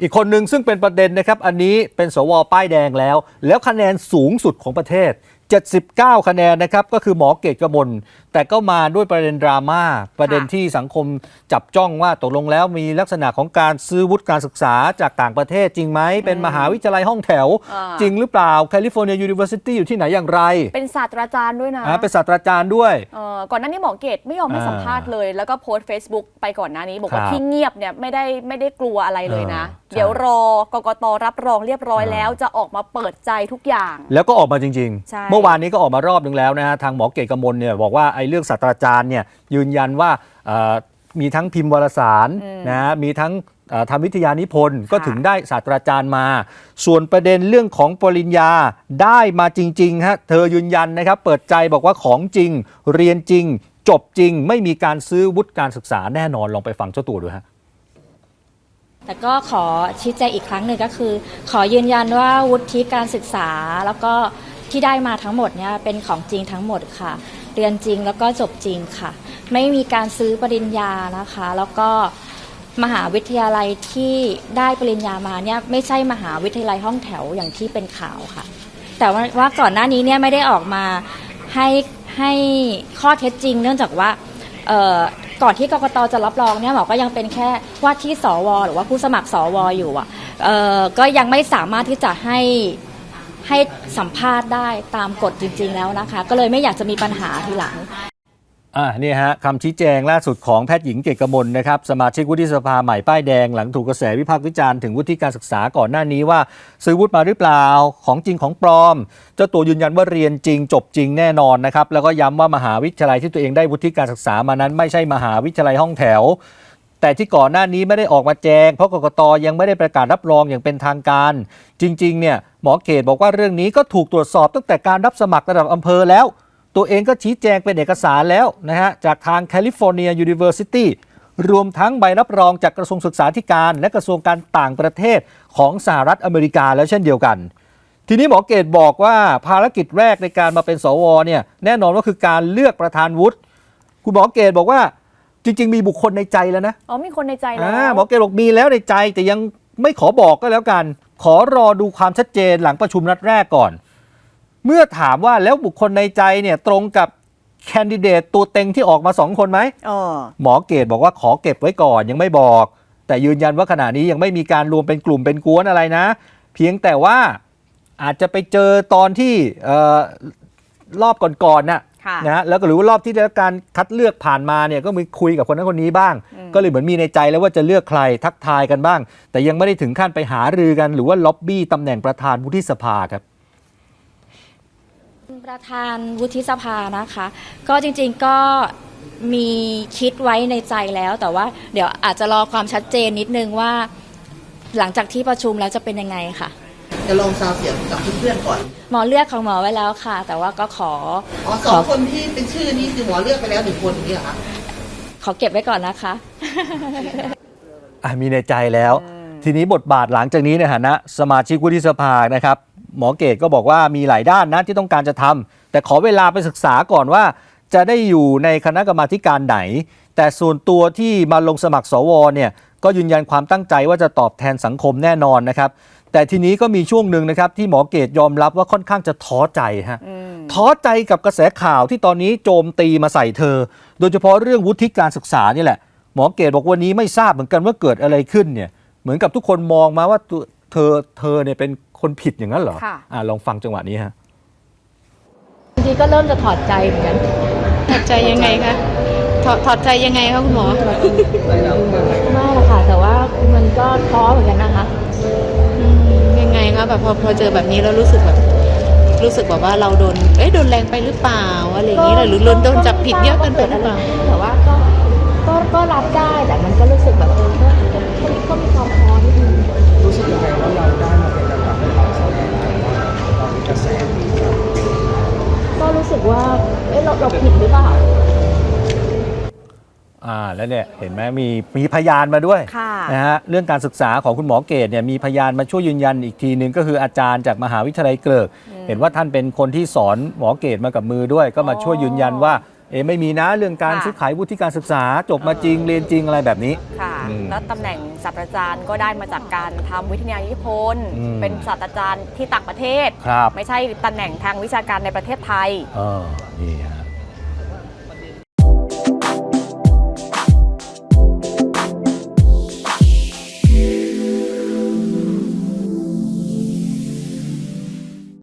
อีกคนหนึ่งซึ่งเป็นประเด็นนะครับ อันนี้เป็นสวป้ายแดงแล้ว แล้วคะแนนสูงสุดของประเทศ 79 คะแนนนะครับ ก็คือหมอเกตกมลแต่ก็มาด้วยประเด็นดราม่าประเด็นที่สังคมจับจ้องว่าตกลงแล้วมีลักษณะของการซื้อวุฒิการศึกษาจากต่างประเทศจริงไหม เป็นมหาวิทยาลัยห้องแถวอ่าจริงหรือเปล่าแคลิฟอร์เนียยูนิเวอร์ซิตี้อยู่ที่ไหนอย่างไร เป็นศาสตราจารย์ด้วยนะอ่าเป็นศาสตราจารย์ด้วยเอ่อก่อนหน้านี้หมอเกตไม่ยอมให้อ่าสัมภาษณ์เลย แล้วก็โพสต์ Facebook ไปก่อนหน้านี้ บอกว่าครับที่เงียบเนี่ยไม่ได้ไม่ได้กลัวอะไรเลยนะเออใช่เดี๋ยวรอกกตรับรองเรียบร้อยอ่าแล้วจะออกมาเปิดใจทุกอย่าง แล้วก็ออกมาจริงใช่ๆเมื่อวานนี้ก็ออกมารอบนึงแล้วนะฮะทางหมอเกตกมลเนี่ยบอกว่าไอ้เรื่องศาสตราจารย์เนี่ยยืนยันว่าเอ่อมีทั้งพิมพ์วารสารนะฮะมีทั้งเอ่อทำวิทยานิพนธ์ก็ถึงได้ศาสตราจารย์มา ส่วนประเด็นเรื่องของปริญญาได้มาจริงๆฮะเธอยืนยันนะครับ เปิดใจบอกว่าของจริง เรียนจริง จบจริง ไม่มีการซื้อวุฒิการศึกษาแน่นอนลองไปฟังเจ้าตัวดูฮะแต่ก็ขอชี้แจงอีกครั้งหนึ่งก็คือ ขอยืนยันว่าวุฒิการศึกษาแล้วก็ ที่ได้มาทั้งหมดเนี่ยเป็นของจริงทั้งหมดค่ะ เรียนจริงแล้วก็จบจริงค่ะ ไม่มีการซื้อปริญญานะคะ แล้วก็มหาวิทยาลัยที่ได้ปริญญามาเนี่ยไม่ใช่มหาวิทยาลัยห้องแถวอย่างที่เป็นข่าวค่ะ แต่ว่าก่อนหน้านี้เนี่ยไม่ได้ออกมาให้ให้ข้อเท็จจริง เนื่องจากว่าก่อนที่กรกตจะรับรองเนี่ยหมอก็ยังเป็นแค่ว่าที่สว หรือว่าผู้สมัครสวอยู่อะเอ่อก็ยังไม่สามารถที่จะให้ ให้สัมภาษณ์ได้ตามกฎจริง ๆ แล้วนะคะ ก็เลยไม่อยากจะมีปัญหาทีหลัง อ่านี่ฮะคำชี้แจงล่าสุดของแพทย์หญิงเกตกมลนะครับสมาชิกวุฒิสภาใหม่ป้ายแดงหลังถูกกระแสวิพากษ์วิจารณ์ถึงวุฒิการศึกษาก่อนหน้านี้ว่า ซื้อวุฒิมาหรือเปล่าของจริงของปลอม เจ้าตัวยืนยันว่าเรียนจริงจบจริงแน่นอนนะครับแล้วก็ย้ำว่ามหาวิทยาลัยที่ตัวเองได้วุฒิการศึกษามานั้น ไม่ใช่มหาวิทยาลัยห้องแถว แต่ที่ก่อนหน้านี้ไม่ได้ออกมาแจง เพราะกกตยังไม่ได้ประกาศรับรองอย่างเป็นทางการ จริง ๆ เนี่ยหมอเขตบอกว่าเรื่องนี้ก็ถูกตรวจสอบตั้งแต่การรับสมัครระดับอำเภอแล้ว ตัวเองก็ชี้แจงเป็นเอกสารแล้วนะฮะจากทางแคลิฟอร์เนียยูนิเวอร์ซิตี้รวมทั้งใบรับรองจากกระทรวงศึกษาธิการ และกระทรวงการต่างประเทศของสหรัฐอเมริกาแล้วเช่นเดียวกัน ทีนี้หมอเกตบอกว่าภารกิจแรกในการมาเป็นสวเนี่ยแน่นอนว่าคือการเลือกประธานวุฒิคุณหมอเกตบอกว่า จริง ๆ มีบุคคลในใจแล้วนะอ๋อมีคนในใจแล้อ่าวหมอเกตบอกมีแล้วในใจแต่ยังไม่ขอบอกก็แล้วกัน ขอรอดูความชัดเจนหลังประชุมนัดแรกก่อน เมื่อถามว่าแล้วบุคคลในใจเนี่ยตรงกับแคนดิเดตตัวเต็งที่ออกมาสองคนไหมเออหมอเกตบอกว่าขอเก็บไว้ก่อนยังไม่บอก แต่ยืนยันว่าขณะนี้ยังไม่มีการรวมเป็นกลุ่มเป็นกวนอะไรนะ เพียงแต่ว่าอาจจะไปเจอตอนที่เอ่อรอบก่อนๆน่ะค่ะ นะฮะแล้วก็หรือว่ารอบที่ได้รับการคัดเลือกผ่านมาเนี่ยก็มีคุยกับคนนั้นคนนี้บ้างอืมก็เลยเหมือนมีในใจแล้วว่าจะเลือกใครทักทายกันบ้าง แต่ยังไม่ได้ถึงขั้นไปหารือกัน หรือว่าล็อบบี้ตำแหน่งประธานวุฒิสภาครับประธานวุฒิสภานะคะ ก็จริงๆก็มีคิดไว้ในใจแล้ว แต่ว่าเดี๋ยวอาจจะรอความชัดเจนนิดนึงว่า หลังจากที่ประชุมแล้วจะเป็นยังไงค่ะ จะลองซาวเสียงกับเพื่อนๆก่อนหมอเลือกของหมอไว้แล้วค่ะ แต่ว่าก็ขออ๋อสองคนที่เป็นชื่อนี้คือหมอเลือกไปแล้วหนึ่งคนอย่างนี้เหรอคะขอเก็บไว้ก่อนนะคะ อะมีในใจแล้ว ทีนี้บทบาทหลังจากนี้ในฐานะสมาชิกวุฒิสภานะครับ หมอเกตก็บอกว่ามีหลายด้านนะที่ต้องการจะทำแต่ขอเวลาไปศึกษาก่อนว่า จะได้อยู่ในคณะกรรมาธิการไหน แต่ส่วนตัวที่มาลงสมัครสวเนี่ยก็ยืนยันความตั้งใจว่าจะตอบแทนสังคมแน่นอนนะครับ แต่ทีนี้ก็มีช่วงหนึ่งนะครับที่หมอเกตยอมรับว่าค่อนข้างจะท้อใจฮะอืมท้อใจกับกระแสข่าวที่ตอนนี้โจมตีมาใส่เธอ โดยเฉพาะเรื่องวุฒิการศึกษานี่แหละ หมอเกตบอกวันนี้ไม่ทราบเหมือนกันว่าเกิดอะไรขึ้นเนี่ยเหมือนกับทุกคนมองมาว่าตัวเธอเธอเนี่ยเป็นคนผิดอย่างนั้นเหรอค่ะอะลองฟังจังหวะนี้ฮะจริงๆก็เริ่มจะถอดใจเหมือนกันถอดใจยังไงคะถอดถอดใจยังไงคะคุณหมอไม่หรอกค่ะแต่ว่ามันก็ท้อเหมือนกันนะคะ อืมยังไงคะแบบพอพอเจอแบบนี้แล้วรู้สึกแบบรู้สึกแบบว่าเราโดนเอ๊ะโดนแรงไปหรือเปล่าอะไรอย่างนี้หรือโดนโดนจับผิดเยอะเกินไปหรือเปล่าแต่ว่าก็ก็ก็รับได้แต่มันก็รู้สึกแบบเออก็ก็ก็ก็มีความท้อนิดนึงรู้สึกยังไงว่าเราได้มาเป็นระดับนักแสดงเรามีกระแสที่แบบก็รู้สึกว่าเอ๊ะเราเราผิดหรือเปล่า อ่าแล้วเนี่ยเห็นไหมมีมีพยานมาด้วยค่ะ นะฮะเรื่องการศึกษาของคุณหมอเกตเนี่ยมีพยานมาช่วยยืนยันอีกทีหนึ่งก็คืออาจารย์จากมหาวิทยาลัยเกริก เห็นว่าท่านเป็นคนที่สอนหมอเกตมากับมือด้วย ก็มาช่วยยืนยันว่าเอะไม่มีนะเรื่องการค่ะ ซื้อขายวุฒิการศึกษาจบมาจริงเรียนจริงอะไรแบบนี้ ค่ะ อืมแล้วตำแหน่งศาสตราจารย์ก็ได้มาจากการทำวิทยานิพนธ์อืม เป็นศาสตราจารย์ที่ต่างประเทศ ครับไม่ใช่ตำแหน่งทางวิชาการในประเทศไทย เออนี่ฮะ